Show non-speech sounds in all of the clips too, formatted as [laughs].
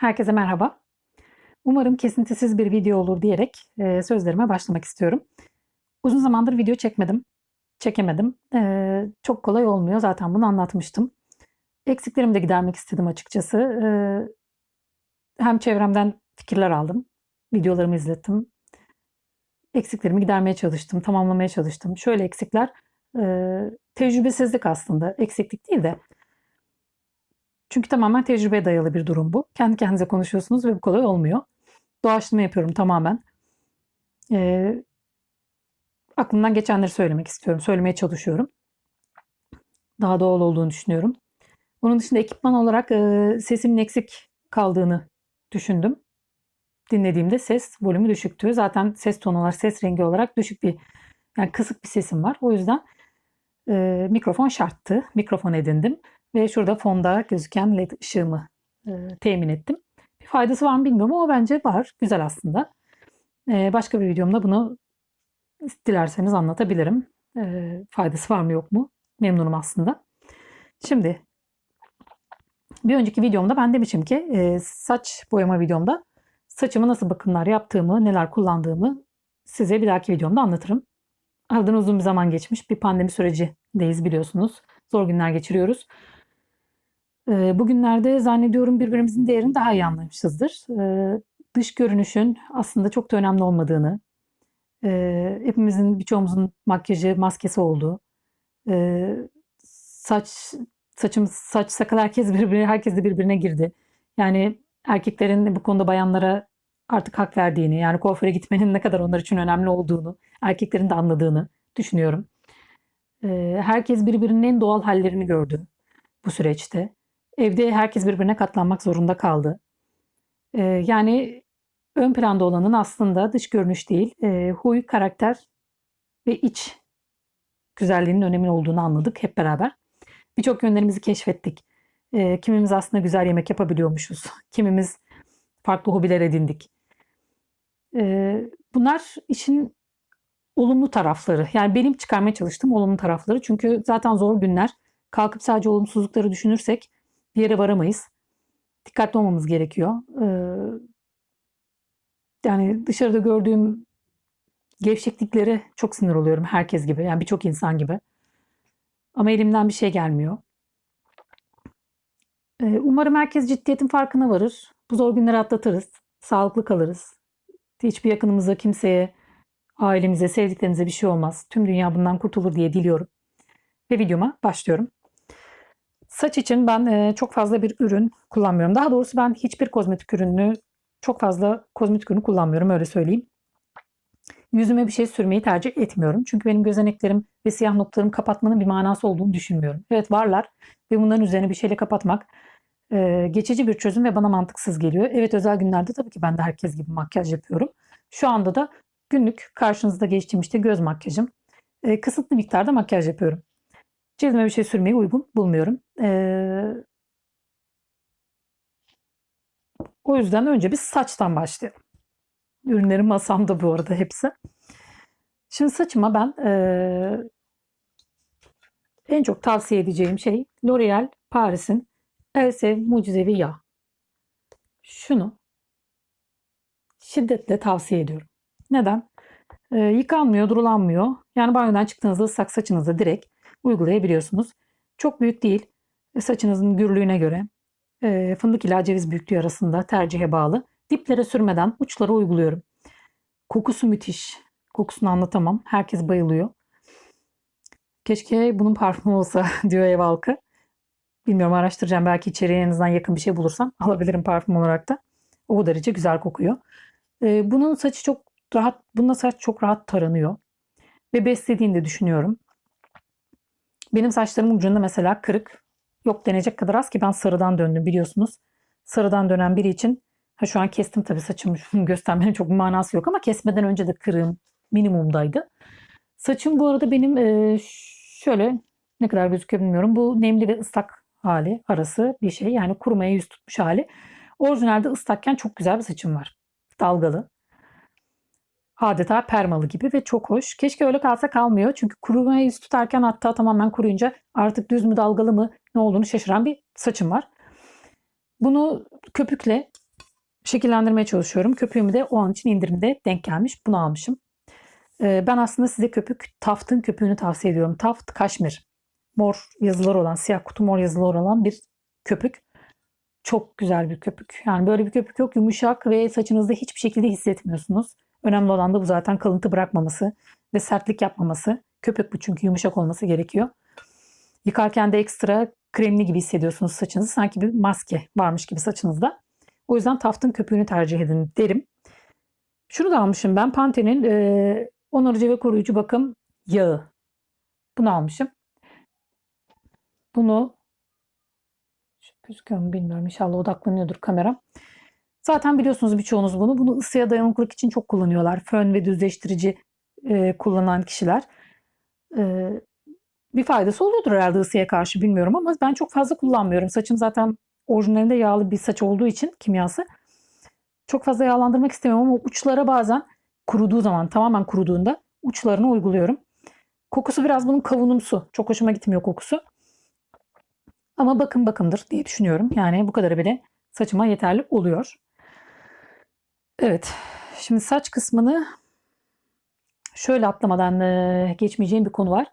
Herkese merhaba. Umarım kesintisiz bir video olur diyerek e, sözlerime başlamak istiyorum. Uzun zamandır video çekmedim, çekemedim. E, çok kolay olmuyor zaten bunu anlatmıştım. Eksiklerimi de gidermek istedim açıkçası. E, hem çevremden fikirler aldım, videolarımı izlettim. Eksiklerimi gidermeye çalıştım, tamamlamaya çalıştım. Şöyle eksikler, e, tecrübesizlik aslında, eksiklik değil de çünkü tamamen tecrübeye dayalı bir durum bu. Kendi kendinize konuşuyorsunuz ve bu kolay olmuyor. Doğaçlama yapıyorum tamamen. Ee, aklımdan geçenleri söylemek istiyorum. Söylemeye çalışıyorum. Daha doğal olduğunu düşünüyorum. Onun dışında ekipman olarak e, sesimin eksik kaldığını düşündüm. Dinlediğimde ses volümü düşüktü. Zaten ses tonu olarak, ses rengi olarak düşük bir, yani kısık bir sesim var. O yüzden e, mikrofon şarttı. Mikrofon edindim. Ve şurada fonda gözüken led ışığımı e, temin ettim. Bir faydası var mı bilmiyorum ama bence var. Güzel aslında. E, başka bir videomda bunu dilerseniz anlatabilirim. E, faydası var mı yok mu? Memnunum aslında. Şimdi bir önceki videomda ben demişim ki e, saç boyama videomda saçımı nasıl bakımlar yaptığımı, neler kullandığımı size bir dahaki videomda anlatırım. Aradan uzun bir zaman geçmiş. Bir pandemi sürecideyiz biliyorsunuz. Zor günler geçiriyoruz. Ee, bugünlerde zannediyorum birbirimizin değerini daha iyi anlamışızdır. Ee, dış görünüşün aslında çok da önemli olmadığını, e, hepimizin birçoğumuzun makyajı, maskesi olduğu, saç saçım saç sakal herkes birbirine herkes de birbirine girdi. Yani erkeklerin bu konuda bayanlara artık hak verdiğini, yani kuaföre gitmenin ne kadar onlar için önemli olduğunu, erkeklerin de anladığını düşünüyorum. Ee, herkes birbirinin en doğal hallerini gördü bu süreçte. Evde herkes birbirine katlanmak zorunda kaldı. Ee, yani ön planda olanın aslında dış görünüş değil, e, huy, karakter ve iç güzelliğinin önemli olduğunu anladık hep beraber. Birçok yönlerimizi keşfettik. E, kimimiz aslında güzel yemek yapabiliyormuşuz. [laughs] Kimimiz farklı hobiler edindik. E, bunlar işin olumlu tarafları. Yani benim çıkarmaya çalıştığım olumlu tarafları. Çünkü zaten zor günler. Kalkıp sadece olumsuzlukları düşünürsek yere varamayız. Dikkatli olmamız gerekiyor. Ee, yani dışarıda gördüğüm gevşekliklere çok sinir oluyorum herkes gibi. Yani birçok insan gibi. Ama elimden bir şey gelmiyor. Ee, umarım herkes ciddiyetin farkına varır. Bu zor günleri atlatırız. Sağlıklı kalırız. Hiçbir yakınımıza, kimseye, ailemize, sevdiklerimize bir şey olmaz. Tüm dünya bundan kurtulur diye diliyorum. Ve videoma başlıyorum. Saç için ben çok fazla bir ürün kullanmıyorum. Daha doğrusu ben hiçbir kozmetik ürünü çok fazla kozmetik ürünü kullanmıyorum öyle söyleyeyim. Yüzüme bir şey sürmeyi tercih etmiyorum. Çünkü benim gözeneklerim ve siyah noktalarımı kapatmanın bir manası olduğunu düşünmüyorum. Evet varlar ve bunların üzerine bir şeyle kapatmak geçici bir çözüm ve bana mantıksız geliyor. Evet özel günlerde tabii ki ben de herkes gibi makyaj yapıyorum. Şu anda da günlük karşınızda geçtiğim işte göz makyajım. Kısıtlı miktarda makyaj yapıyorum. Cildime bir şey sürmeyi uygun bulmuyorum. Ee, o yüzden önce bir saçtan başlayalım. Ürünlerim masamda bu arada hepsi. Şimdi saçıma ben ee, en çok tavsiye edeceğim şey L'Oreal Paris'in Elsev Mucizevi Yağ. Şunu şiddetle tavsiye ediyorum. Neden? Ee, yıkanmıyor, durulanmıyor. Yani banyodan çıktığınızda ıslak saçınızda direkt uygulayabiliyorsunuz. Çok büyük değil. E, saçınızın gürlüğüne göre e, fındık ile ceviz büyüklüğü arasında tercihe bağlı. Diplere sürmeden uçlara uyguluyorum. Kokusu müthiş. Kokusunu anlatamam. Herkes bayılıyor. Keşke bunun parfümü olsa [laughs] diyor ev halkı. Bilmiyorum araştıracağım. Belki içeriye en azından yakın bir şey bulursam [laughs] alabilirim parfüm olarak da. O derece güzel kokuyor. Ee, bunun saçı çok rahat, bununla saç çok rahat taranıyor. Ve beslediğini de düşünüyorum. Benim saçlarımın ucunda mesela kırık yok denecek kadar az ki ben sarıdan döndüm biliyorsunuz. Sarıdan dönen biri için ha şu an kestim tabii saçımı [laughs] göstermenin çok manası yok ama kesmeden önce de kırığım minimumdaydı. Saçım bu arada benim e, şöyle ne kadar gözüküyor bilmiyorum. Bu nemli ve ıslak hali arası bir şey. Yani kurumaya yüz tutmuş hali. Orijinalde ıslakken çok güzel bir saçım var. Dalgalı adeta permalı gibi ve çok hoş. Keşke öyle kalsa kalmıyor. Çünkü kurumaya yüz tutarken hatta tamamen kuruyunca artık düz mü dalgalı mı ne olduğunu şaşıran bir saçım var. Bunu köpükle şekillendirmeye çalışıyorum. Köpüğümü de o an için indirimde denk gelmiş. Bunu almışım. Ee, ben aslında size köpük Taft'ın köpüğünü tavsiye ediyorum. Taft Kaşmir. Mor yazılar olan, siyah kutu mor yazılar olan bir köpük. Çok güzel bir köpük. Yani böyle bir köpük yok. Yumuşak ve saçınızda hiçbir şekilde hissetmiyorsunuz. Önemli olan da bu zaten kalıntı bırakmaması ve sertlik yapmaması. Köpük bu çünkü yumuşak olması gerekiyor. Yıkarken de ekstra kremli gibi hissediyorsunuz saçınızı. Sanki bir maske varmış gibi saçınızda. O yüzden Taft'ın köpüğünü tercih edin derim. Şunu da almışım ben. Pantene'in e, onarıcı ve koruyucu bakım yağı. Bunu almışım. Bunu gözüküyor mu bilmiyorum. İnşallah odaklanıyordur kamera. Zaten biliyorsunuz birçoğunuz bunu. Bunu ısıya dayanıklılık için çok kullanıyorlar. Fön ve düzleştirici e, kullanan kişiler. E, bir faydası oluyordur herhalde ısıya karşı bilmiyorum ama ben çok fazla kullanmıyorum. Saçım zaten orijinalinde yağlı bir saç olduğu için kimyası. Çok fazla yağlandırmak istemiyorum ama uçlara bazen kuruduğu zaman tamamen kuruduğunda uçlarına uyguluyorum. Kokusu biraz bunun kavunumsu. Çok hoşuma gitmiyor kokusu. Ama bakım bakımdır diye düşünüyorum. Yani bu kadarı bile saçıma yeterli oluyor. Evet. Şimdi saç kısmını şöyle atlamadan e, geçmeyeceğim bir konu var.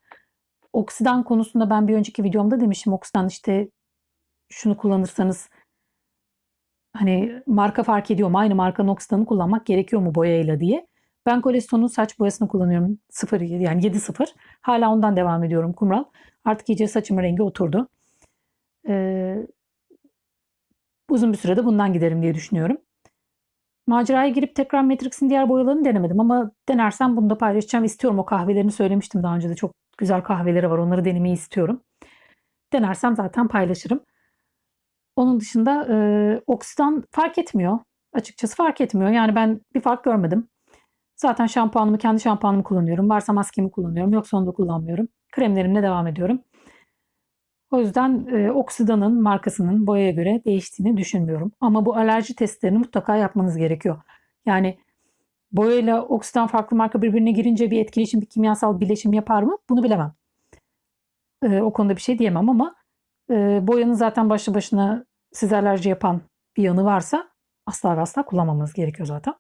Oksidan konusunda ben bir önceki videomda demiştim. Oksidan işte şunu kullanırsanız hani marka fark ediyor mu? Aynı markanın oksidanı kullanmak gerekiyor mu boyayla diye. Ben Colestone'un saç boyasını kullanıyorum. 0 yani 7-0. Hala ondan devam ediyorum kumral. Artık iyice saçımın rengi oturdu. Ee, uzun bir sürede bundan giderim diye düşünüyorum. Maceraya girip tekrar Matrix'in diğer boyalarını denemedim ama denersem bunu da paylaşacağım. istiyorum o kahvelerini söylemiştim daha önce de çok güzel kahveleri var. Onları denemeyi istiyorum. Denersem zaten paylaşırım. Onun dışında e, oksidan fark etmiyor. Açıkçası fark etmiyor. Yani ben bir fark görmedim. Zaten şampuanımı, kendi şampuanımı kullanıyorum. Varsa maskemi kullanıyorum. Yoksa onu da kullanmıyorum. Kremlerimle devam ediyorum. O yüzden e, Oksidan'ın markasının boyaya göre değiştiğini düşünmüyorum. Ama bu alerji testlerini mutlaka yapmanız gerekiyor. Yani boyayla Oksidan farklı marka birbirine girince bir etkileşim, bir kimyasal bileşim yapar mı? Bunu bilemem. E, o konuda bir şey diyemem ama e, boyanın zaten başlı başına size alerji yapan bir yanı varsa asla ve asla kullanmamanız gerekiyor zaten.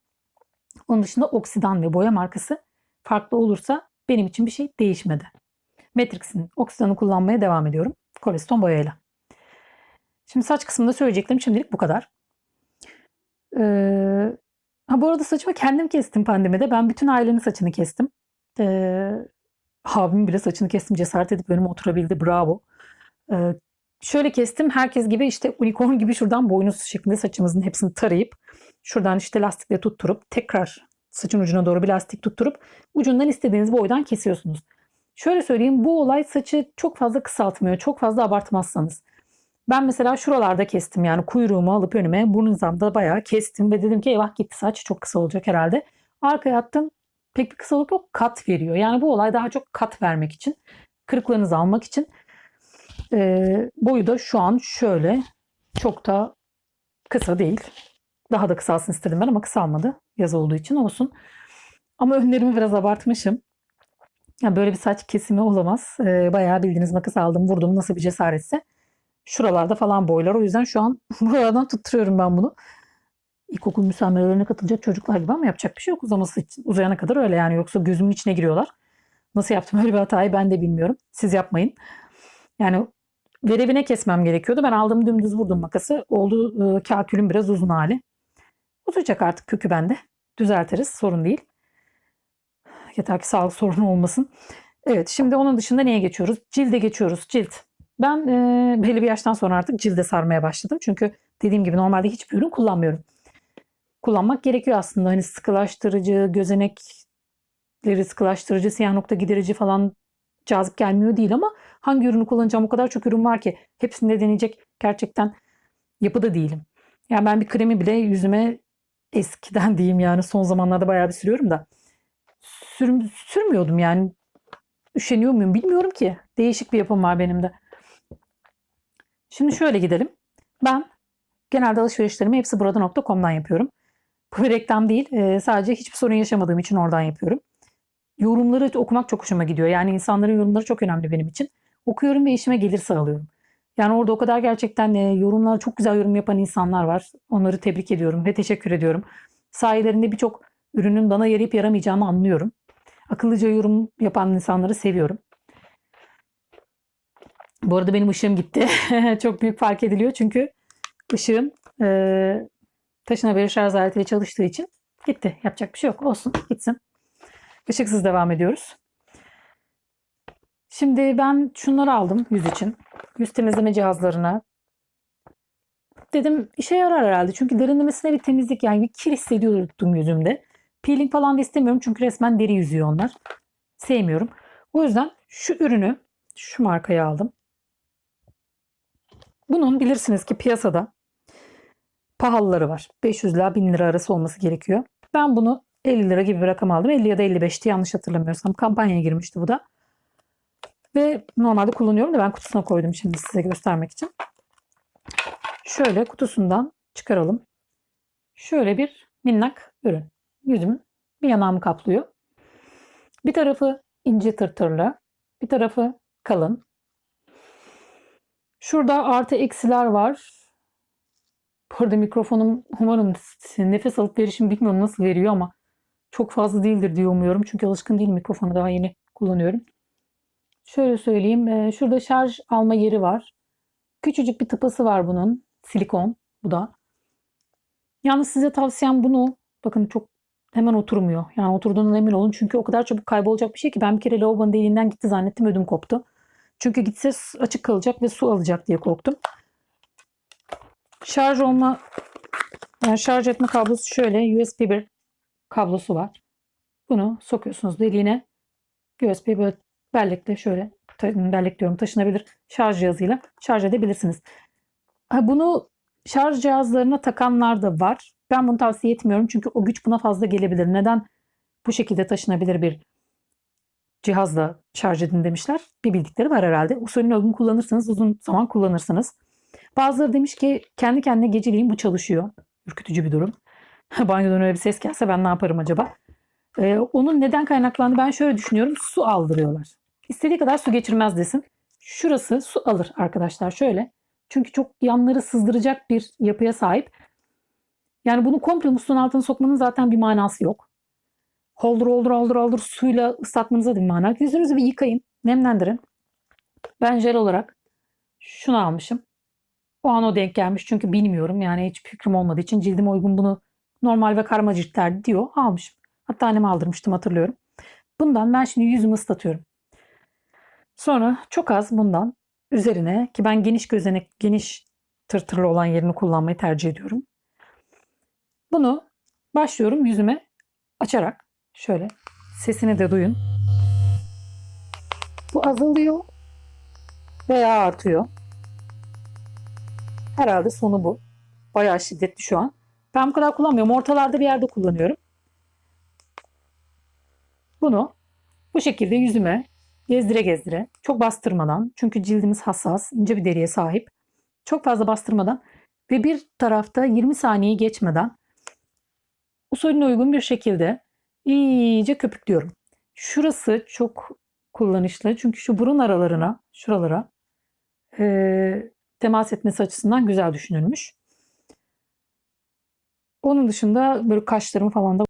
Onun dışında Oksidan ve boya markası farklı olursa benim için bir şey değişmedi. Matrix'in Oksidan'ı kullanmaya devam ediyorum. Koliston boyayla. Şimdi saç kısmında söyleyeceklerim şimdilik bu kadar. Ee, ha bu arada saçımı kendim kestim pandemide. Ben bütün ailenin saçını kestim. Ee, abim bile saçını kestim. Cesaret edip önüme oturabildi. Bravo. Ee, şöyle kestim. Herkes gibi işte unicorn gibi şuradan boynuz şeklinde saçımızın hepsini tarayıp şuradan işte lastikle tutturup tekrar saçın ucuna doğru bir lastik tutturup ucundan istediğiniz boydan kesiyorsunuz. Şöyle söyleyeyim bu olay saçı çok fazla kısaltmıyor. Çok fazla abartmazsanız. Ben mesela şuralarda kestim yani kuyruğumu alıp önüme burun hizamda bayağı kestim ve dedim ki eyvah gitti saç çok kısa olacak herhalde. Arkaya attım pek bir kısalık yok kat veriyor. Yani bu olay daha çok kat vermek için kırıklarınızı almak için e, boyu da şu an şöyle çok da kısa değil. Daha da kısalsın istedim ben ama kısalmadı yaz olduğu için olsun. Ama önlerimi biraz abartmışım. Yani böyle bir saç kesimi olamaz. Ee, bayağı bildiğiniz makas aldım vurdum nasıl bir cesaretse. Şuralarda falan boylar. O yüzden şu an [laughs] buradan tutturuyorum ben bunu. İlkokul müsamerelerine katılacak çocuklar gibi ama yapacak bir şey yok uzaması için. Uzayana kadar öyle yani yoksa gözümün içine giriyorlar. Nasıl yaptım öyle bir hatayı ben de bilmiyorum. Siz yapmayın. Yani verevine kesmem gerekiyordu. Ben aldım dümdüz vurdum makası. Oldu e, kakülün biraz uzun hali. Uzayacak artık kökü bende. Düzeltiriz sorun değil. Yeter ki sağlık sorunu olmasın. Evet şimdi onun dışında neye geçiyoruz? Cilde geçiyoruz. Cilt. Ben e, belli bir yaştan sonra artık cilde sarmaya başladım. Çünkü dediğim gibi normalde hiçbir ürün kullanmıyorum. Kullanmak gerekiyor aslında. Hani sıkılaştırıcı, gözenekleri sıkılaştırıcı, siyah nokta giderici falan cazip gelmiyor değil ama hangi ürünü kullanacağım o kadar çok ürün var ki hepsini de deneyecek gerçekten yapıda değilim. Yani ben bir kremi bile yüzüme eskiden diyeyim yani son zamanlarda bayağı bir sürüyorum da sür, sürmüyordum yani. Üşeniyor muyum bilmiyorum ki. Değişik bir yapım var benim de. Şimdi şöyle gidelim. Ben genelde alışverişlerimi hepsi burada.com'dan yapıyorum. Bu bir reklam değil. E, sadece hiçbir sorun yaşamadığım için oradan yapıyorum. Yorumları okumak çok hoşuma gidiyor. Yani insanların yorumları çok önemli benim için. Okuyorum ve işime gelir sağlıyorum. Yani orada o kadar gerçekten e, yorumlar çok güzel yorum yapan insanlar var. Onları tebrik ediyorum ve teşekkür ediyorum. Sayelerinde birçok ürünün bana yarayıp yaramayacağını anlıyorum. Akıllıca yorum yapan insanları seviyorum. Bu arada benim ışığım gitti. [laughs] çok büyük fark ediliyor çünkü ışığım e, taşınabilir şarj aletiyle çalıştığı için gitti. Yapacak bir şey yok. Olsun gitsin. Işıksız devam ediyoruz. Şimdi ben şunları aldım yüz için. Yüz temizleme cihazlarına. Dedim işe yarar herhalde. Çünkü derinlemesine bir temizlik yani bir kir hissediyordum yüzümde. Peeling falan da istemiyorum çünkü resmen deri yüzüyor onlar. Sevmiyorum. O yüzden şu ürünü şu markaya aldım. Bunun bilirsiniz ki piyasada pahalıları var. 500 ila 1000 lira arası olması gerekiyor. Ben bunu 50 lira gibi bir rakam aldım. 50 ya da 55'ti yanlış hatırlamıyorsam. Kampanyaya girmişti bu da. Ve normalde kullanıyorum da ben kutusuna koydum şimdi size göstermek için. Şöyle kutusundan çıkaralım. Şöyle bir minnak ürün. Yüzümün bir yanağımı kaplıyor. Bir tarafı ince tırtırlı, bir tarafı kalın. Şurada artı eksiler var. Bu arada mikrofonum umarım nefes alıp verişim bilmiyorum nasıl veriyor ama çok fazla değildir diye umuyorum. Çünkü alışkın değilim mikrofonu daha yeni kullanıyorum. Şöyle söyleyeyim. e, Şurada şarj alma yeri var. Küçücük bir tıpası var bunun. Silikon bu da. Yalnız size tavsiyem bunu bakın çok hemen oturmuyor. Yani oturduğundan emin olun. Çünkü o kadar çabuk kaybolacak bir şey ki ben bir kere lavabonun deliğinden gitti zannettim ödüm koptu. Çünkü gitse açık kalacak ve su alacak diye korktum. Şarj olma yani şarj etme kablosu şöyle USB bir kablosu var. Bunu sokuyorsunuz deliğine. USB böyle bellekle şöyle bellek diyorum taşınabilir şarj cihazıyla şarj edebilirsiniz. Bunu şarj cihazlarına takanlar da var. Ben bunu tavsiye etmiyorum çünkü o güç buna fazla gelebilir. Neden bu şekilde taşınabilir bir cihazla şarj edin demişler. Bir bildikleri var herhalde. Usulüne uygun kullanırsanız uzun zaman kullanırsınız. Bazıları demiş ki kendi kendine geceleyin bu çalışıyor. Ürkütücü bir durum. [laughs] Banyodan öyle bir ses gelse ben ne yaparım acaba? Ee, onun neden kaynaklandı ben şöyle düşünüyorum. Su aldırıyorlar. İstediği kadar su geçirmez desin. Şurası su alır arkadaşlar şöyle. Çünkü çok yanları sızdıracak bir yapıya sahip. Yani bunu komple musluğun altına sokmanın zaten bir manası yok. Holdur holdur holdur holdur suyla ıslatmanıza da bir mana. Yüzünüzü bir yıkayın, nemlendirin. Ben jel olarak şunu almışım. O an o denk gelmiş çünkü bilmiyorum yani hiç fikrim olmadığı için cildime uygun bunu normal ve karma ciltler diyor almışım. Hatta anneme aldırmıştım hatırlıyorum. Bundan ben şimdi yüzümü ıslatıyorum. Sonra çok az bundan üzerine ki ben geniş gözenek, geniş tırtırlı olan yerini kullanmayı tercih ediyorum. Bunu başlıyorum yüzüme açarak şöyle sesini de duyun. Bu azalıyor veya artıyor. Herhalde sonu bu. Bayağı şiddetli şu an. Ben bu kadar kullanmıyorum. Ortalarda bir yerde kullanıyorum. Bunu bu şekilde yüzüme gezdire gezdire çok bastırmadan çünkü cildimiz hassas ince bir deriye sahip çok fazla bastırmadan ve bir tarafta 20 saniyeyi geçmeden usulüne uygun bir şekilde iyice köpüklüyorum. Şurası çok kullanışlı çünkü şu burun aralarına şuralara eee, temas etmesi açısından güzel düşünülmüş. Onun dışında böyle kaşlarım falan da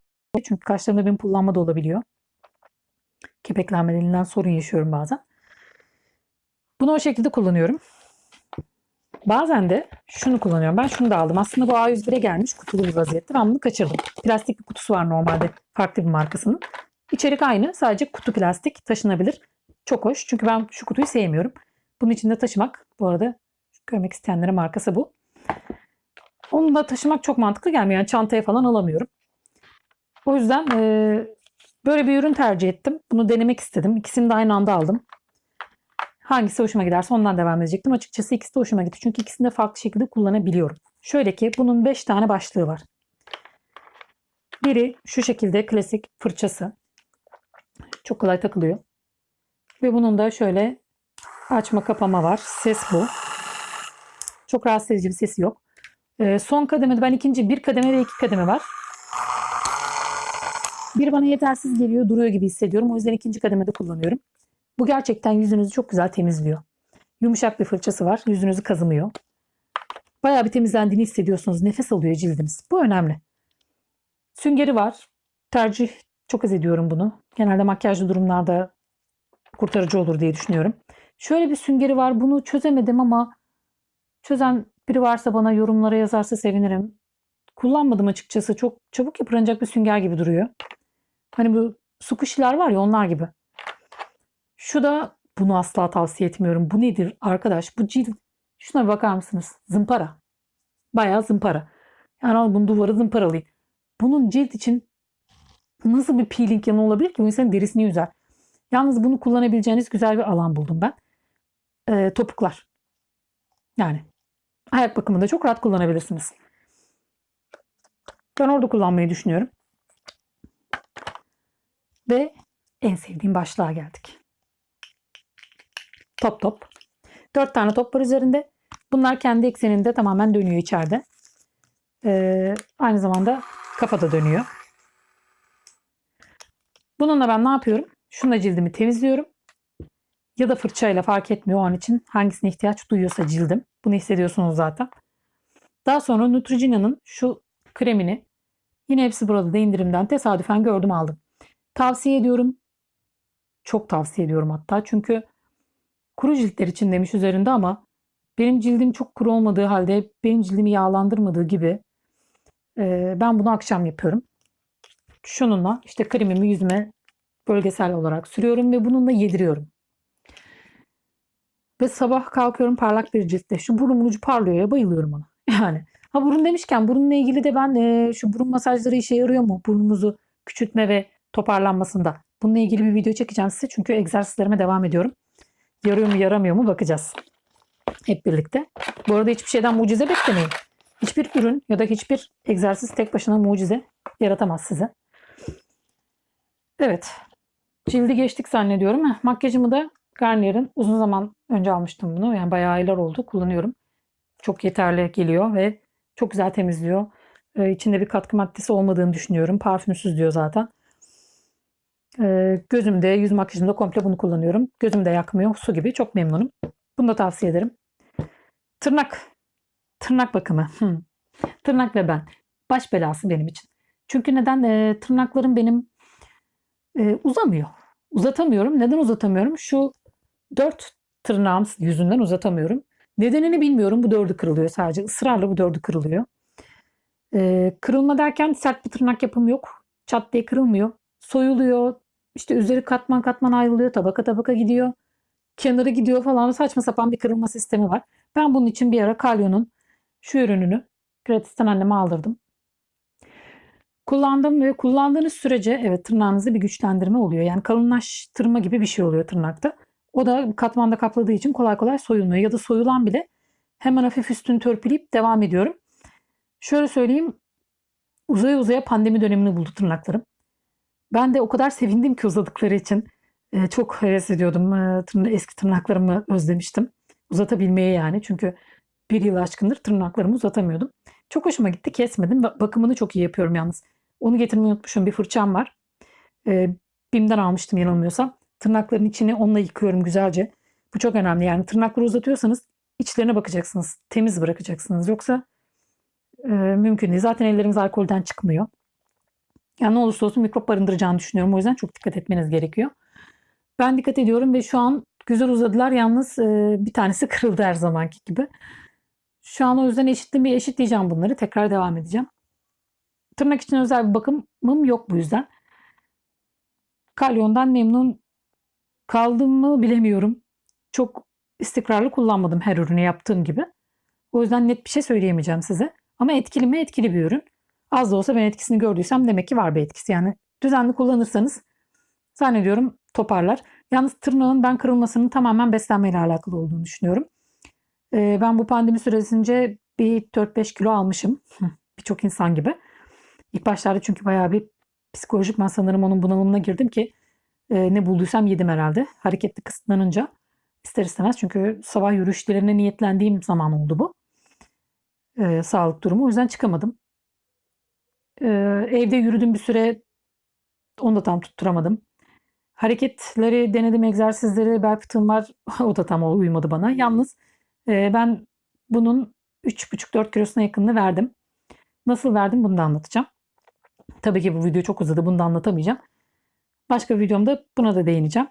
çünkü kaşlarımda benim kullanma da olabiliyor. Kepeklenmelerinden sorun yaşıyorum bazen. Bunu o şekilde kullanıyorum. Bazen de şunu kullanıyorum. Ben şunu da aldım. Aslında bu A101'e gelmiş kutulu bir vaziyette. Ben bunu kaçırdım. Plastik bir kutusu var normalde farklı bir markasının. İçerik aynı. Sadece kutu plastik taşınabilir. Çok hoş. Çünkü ben şu kutuyu sevmiyorum. Bunun içinde taşımak bu arada görmek isteyenlere markası bu. Onu da taşımak çok mantıklı gelmiyor. Yani çantaya falan alamıyorum. O yüzden eee, böyle bir ürün tercih ettim. Bunu denemek istedim. İkisini de aynı anda aldım. Hangisi hoşuma giderse ondan devam edecektim. Açıkçası ikisi de hoşuma gitti. Çünkü ikisini de farklı şekilde kullanabiliyorum. Şöyle ki bunun 5 tane başlığı var. Biri şu şekilde klasik fırçası. Çok kolay takılıyor. Ve bunun da şöyle açma kapama var. Ses bu. Çok rahatsız edici bir sesi yok. Ee, son kademede ben ikinci bir kademe ve iki kademe var. Bir bana yetersiz geliyor, duruyor gibi hissediyorum. O yüzden ikinci kademede kullanıyorum. Bu gerçekten yüzünüzü çok güzel temizliyor. Yumuşak bir fırçası var. Yüzünüzü kazımıyor. Bayağı bir temizlendiğini hissediyorsunuz. Nefes alıyor cildiniz. Bu önemli. Süngeri var. Tercih çok az ediyorum bunu. Genelde makyajlı durumlarda kurtarıcı olur diye düşünüyorum. Şöyle bir süngeri var. Bunu çözemedim ama çözen biri varsa bana yorumlara yazarsa sevinirim. Kullanmadım açıkçası. Çok çabuk yıpranacak bir sünger gibi duruyor. Hani bu su kuşiler var ya onlar gibi. Şu da bunu asla tavsiye etmiyorum. Bu nedir arkadaş? Bu cilt. Şuna bakar mısınız? Zımpara. Bayağı zımpara. Yani al bunu duvarı zımparalayın. Bunun cilt için nasıl bir peeling yanı olabilir ki? Bu insanın derisini yüzer. Yalnız bunu kullanabileceğiniz güzel bir alan buldum ben. Ee, topuklar. Yani ayak bakımında çok rahat kullanabilirsiniz. Ben orada kullanmayı düşünüyorum. Ve en sevdiğim başlığa geldik. Top top. Dört tane top var üzerinde. Bunlar kendi ekseninde tamamen dönüyor içeride. Ee, aynı zamanda kafada dönüyor. Bununla ben ne yapıyorum? Şunla cildimi temizliyorum. Ya da fırçayla fark etmiyor o an için hangisine ihtiyaç duyuyorsa cildim. Bunu hissediyorsunuz zaten. Daha sonra Neutrogena'nın şu kremini yine hepsi burada da indirimden tesadüfen gördüm aldım. Tavsiye ediyorum. Çok tavsiye ediyorum hatta. Çünkü kuru ciltler için demiş üzerinde ama benim cildim çok kuru olmadığı halde benim cildimi yağlandırmadığı gibi e, ben bunu akşam yapıyorum. Şununla işte kremimi yüzüme bölgesel olarak sürüyorum ve bununla yediriyorum. Ve sabah kalkıyorum parlak bir ciltle. Şu burnumun ucu parlıyor ya bayılıyorum ona. [laughs] Yani ha burun demişken burunla ilgili de ben e, şu burun masajları işe yarıyor mu? Burnumuzu küçültme ve toparlanmasında. Bununla ilgili bir video çekeceğim size çünkü egzersizlerime devam ediyorum. Yarıyor mu yaramıyor mu bakacağız. Hep birlikte. Bu arada hiçbir şeyden mucize beklemeyin. Hiçbir ürün ya da hiçbir egzersiz tek başına mucize yaratamaz size. Evet. Cildi geçtik zannediyorum. Heh, makyajımı da Garnier'in uzun zaman önce almıştım bunu. Yani bayağı aylar oldu. Kullanıyorum. Çok yeterli geliyor ve çok güzel temizliyor. Ee, içinde bir katkı maddesi olmadığını düşünüyorum. Parfümsüz diyor zaten. Ee, gözümde, yüz makyajımda komple bunu kullanıyorum. Gözümde yakmıyor. Su gibi. Çok memnunum. Bunu da tavsiye ederim. Tırnak. Tırnak bakımı. Hmm. Tırnak ve ben. Baş belası benim için. Çünkü neden? Ee, tırnaklarım benim e, uzamıyor. Uzatamıyorum. Neden uzatamıyorum? Şu dört tırnağım yüzünden uzatamıyorum. Nedenini bilmiyorum. Bu dördü kırılıyor sadece. Israrla bu dördü kırılıyor. Ee, kırılma derken sert bir tırnak yapım yok. Çat diye kırılmıyor. Soyuluyor. İşte üzeri katman katman ayrılıyor. Tabaka tabaka gidiyor. Kenarı gidiyor falan. Saçma sapan bir kırılma sistemi var. Ben bunun için bir ara Kalyon'un şu ürününü gratisten anneme aldırdım. Kullandım ve kullandığınız sürece evet tırnağınızda bir güçlendirme oluyor. Yani kalınlaştırma gibi bir şey oluyor tırnakta. O da katmanda kapladığı için kolay kolay soyulmuyor. Ya da soyulan bile hemen hafif üstünü törpüleyip devam ediyorum. Şöyle söyleyeyim uzaya uzaya pandemi dönemini buldu tırnaklarım. Ben de o kadar sevindim ki uzadıkları için. Ee, çok heves ediyordum. Ee, tırna, eski tırnaklarımı özlemiştim. Uzatabilmeye yani. Çünkü bir yıl aşkındır tırnaklarımı uzatamıyordum. Çok hoşuma gitti. Kesmedim. Bakımını çok iyi yapıyorum yalnız. Onu getirmeyi unutmuşum. Bir fırçam var. Ee, BİM'den almıştım yanılmıyorsam. Tırnakların içini onunla yıkıyorum güzelce. Bu çok önemli. Yani tırnakları uzatıyorsanız içlerine bakacaksınız. Temiz bırakacaksınız. Yoksa e, mümkün değil. Zaten ellerimiz alkolden çıkmıyor. Yani ne olursa olsun mikrop barındıracağını düşünüyorum. O yüzden çok dikkat etmeniz gerekiyor. Ben dikkat ediyorum ve şu an güzel uzadılar. Yalnız e, bir tanesi [laughs] kırıldı her zamanki gibi. Şu an o yüzden eşitli eşitleyeceğim bunları. Tekrar devam edeceğim. Tırnak için özel bir bakımım yok bu yüzden. Kalyon'dan memnun kaldım mı bilemiyorum. Çok istikrarlı kullanmadım her ürünü yaptığım gibi. O yüzden net bir şey söyleyemeyeceğim size. Ama etkili mi? Etkili bir ürün. Az da olsa ben etkisini gördüysem demek ki var bir etkisi. Yani düzenli kullanırsanız zannediyorum toparlar. Yalnız tırnağın ben kırılmasının tamamen beslenmeyle alakalı olduğunu düşünüyorum. Ee, ben bu pandemi süresince bir 4-5 kilo almışım. Birçok insan gibi. İlk başlarda çünkü bayağı bir psikolojik ben sanırım onun bunalımına girdim ki e, ne bulduysam yedim herhalde. Hareketli kısıtlanınca ister istemez çünkü sabah yürüyüşlerine niyetlendiğim zaman oldu bu. E, sağlık durumu. O yüzden çıkamadım. E, evde yürüdüm bir süre onu da tam tutturamadım. Hareketleri denedim, egzersizleri, bel fıtığım var. [laughs] O da tam uymadı bana. Yalnız e, ben bunun 3,5-4 kilosuna yakınını verdim. Nasıl verdim bunu da anlatacağım. Tabii ki bu video çok uzadı. Bunu da anlatamayacağım. Başka videomda buna da değineceğim.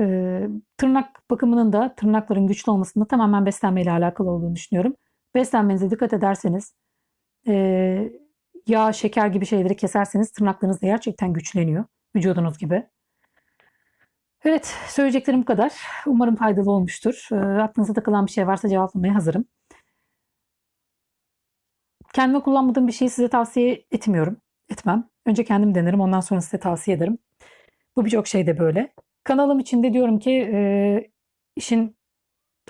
Ee, tırnak bakımının da tırnakların güçlü olmasında tamamen beslenmeyle alakalı olduğunu düşünüyorum. Beslenmenize dikkat ederseniz e, yağ, şeker gibi şeyleri keserseniz tırnaklarınız da gerçekten güçleniyor. Vücudunuz gibi. Evet, söyleyeceklerim bu kadar. Umarım faydalı olmuştur. E, aklınıza takılan bir şey varsa cevaplamaya hazırım. Kendime kullanmadığım bir şeyi size tavsiye etmiyorum. Etmem. Önce kendim denerim, ondan sonra size tavsiye ederim. Bu birçok şey de böyle. Kanalım içinde diyorum ki e, işin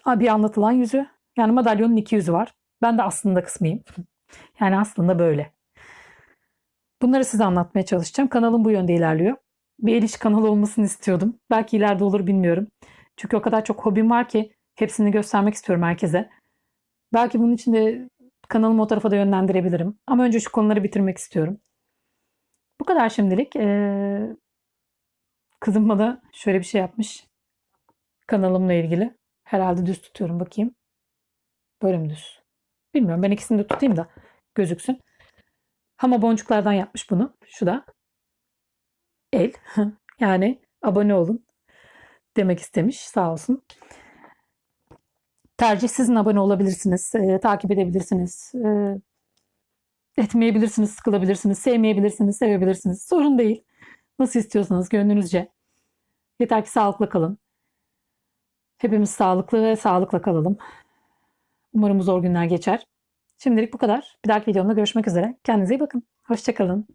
bir anlatılan yüzü. Yani madalyonun iki yüzü var. Ben de aslında kısmıyım. [laughs] Yani aslında böyle. Bunları size anlatmaya çalışacağım. Kanalım bu yönde ilerliyor. Bir el iş kanalı olmasını istiyordum. Belki ileride olur bilmiyorum. Çünkü o kadar çok hobim var ki hepsini göstermek istiyorum herkese. Belki bunun için de kanalımı o tarafa da yönlendirebilirim. Ama önce şu konuları bitirmek istiyorum. Bu kadar şimdilik. Ee, kızım bana şöyle bir şey yapmış. Kanalımla ilgili. Herhalde düz tutuyorum bakayım. Böyle mi düz? Bilmiyorum. Ben ikisini de tutayım da gözüksün. Hama boncuklardan yapmış bunu. Şu da el. [laughs] yani abone olun demek istemiş. Sağ olsun. Tercih sizin abone olabilirsiniz. e, takip edebilirsiniz. e, etmeyebilirsiniz, sıkılabilirsiniz, sevmeyebilirsiniz, sevebilirsiniz. Sorun değil. Nasıl istiyorsanız gönlünüzce. Yeter ki sağlıklı kalın. Hepimiz sağlıklı ve sağlıkla kalalım. Umarım zor günler geçer. Şimdilik bu kadar. Bir dahaki videomda görüşmek üzere. Kendinize iyi bakın. Hoşçakalın.